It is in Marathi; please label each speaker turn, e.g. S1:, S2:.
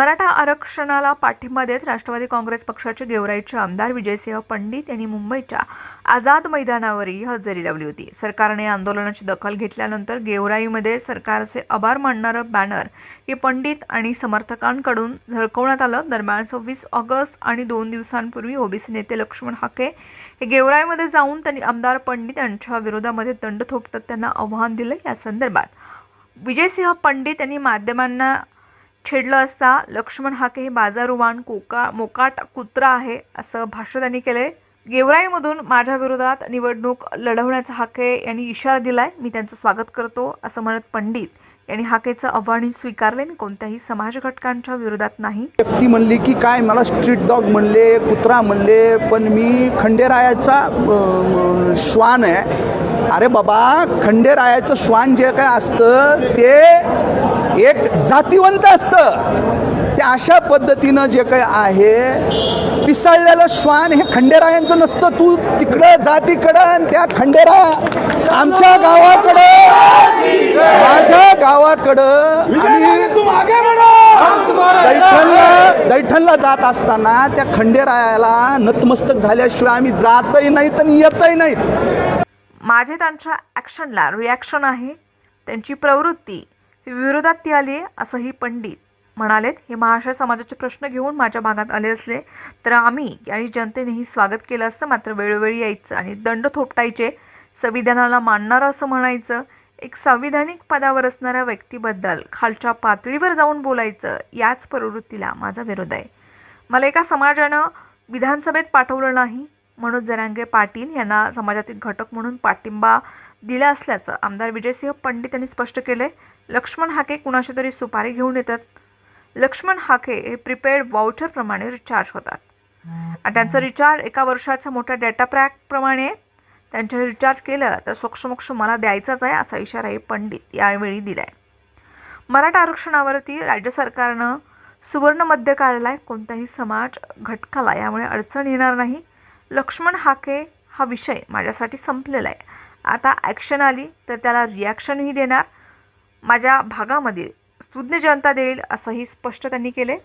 S1: मराठा आरक्षणाला पाठिंबा देत राष्ट्रवादी काँग्रेस पक्षाचे गेवराईचे आमदार विजयसिंह पंडित यांनी मुंबईच्या आझाद मैदानावरही हजेरी लावली होती. सरकारने आंदोलनाची दखल घेतल्यानंतर गेवराईमध्ये सरकारचे आभार मानणारं बॅनर हे पंडित आणि समर्थकांकडून झळकवण्यात आलं. दरम्यान सव्वीस ऑगस्ट आणि दोन दिवसांपूर्वी ओबीसी नेते लक्ष्मण हाके हे गेवराईमध्ये जाऊन त्यांनी आमदार पंडित यांच्या विरोधामध्ये दंड थोपटत त्यांना आव्हान दिलं. या संदर्भात विजयसिंह पंडित यांनी माध्यमांना छेडलं असता लक्ष्मण हा हे बाजारुवान कोका मोकाट कुत्रा आहे असं भाष्य त्यांनी केले गेवराईमधून माझ्या विरोधात निवडणूक लढवण्याचा हाके यांनी इशारा दिलाय. मी त्यांचं स्वागत करतो असं म्हणत पंडित यांनी हाकेचं आव्हान स्वीकारले. मी कोणत्याही समाज घटकांच्या विरोधात नाही.
S2: व्यक्ती म्हणली की काय? मला स्ट्रीट डॉग म्हणले कुत्रा म्हणले पण मी खंडेरायाचा श्वान आहे. अरे बाबा खंडेरायाचं श्वान जे काय असतं ते एक जातीवंत असतं. ते अशा पद्धतीनं जे काय आहे पिसाळलेलं श्वान हे खंडेरायांचं नसतं. तू तिकडं जा तिकडं आणि त्या खंडेराया आमच्या गावाकडं माझ्या गावाकडं आम्ही दैठणला दैठणला जात असताना त्या खंडेरायाला नतमस्तक झाल्याशिवाय आम्ही जातही नाहीत आणि येतही नाहीत.
S1: माझे त्यांच्या ॲक्शनला रिॲक्शन आहे. त्यांची प्रवृत्ती विरोधात ती आली आहे असंही पंडित म्हणालेत. हे महाराष्ट्र समाजाचे प्रश्न घेऊन माझ्या भागात आले असले तर आम्ही आणि जनतेनेही स्वागत केलं असतं. मात्र वेळोवेळी यायचं आणि दंड थोपटायचे. संविधानाला मानणारं असं म्हणायचं. एक संविधानिक पदावर असणाऱ्या व्यक्तीबद्दल खालच्या पातळीवर जाऊन बोलायचं याच प्रवृत्तीला माझा विरोध आहे. मला एका समाजानं विधानसभेत पाठवलं नाही. मनोज जरांगे पाटील यांना समाजातील घटक म्हणून पाठिंबा दिला असल्याचं आमदार विजयसिंह पंडित यांनी स्पष्ट केले लक्ष्मण हाके कुणाशी तरी सुपारी घेऊन येतात. लक्ष्मण हाके हे प्रिपेड वाउचरप्रमाणे रिचार्ज होतात. आणि त्यांचं रिचार्ज एका वर्षाच्या मोठ्या डेटा पॅकप्रमाणे त्यांचे रिचार्ज केलं तर सोक्षमोक्ष मला द्यायचाच आहे असा इशाराही पंडित यावेळी दिला आहे मराठा आरक्षणावरती राज्य सरकारनं सुवर्ण मध्य काढला आहे कोणत्याही समाज घटकाला यामुळे अडचण येणार नाही. लक्ष्मण हाके हा विषय माझ्यासाठी संपलेला आहे. आता ॲक्शन आली तर त्याला रिॲक्शनही देणार. माझ्या भागामध्ये सुज्ञ जनता देईल असंही स्पष्ट त्यांनी केले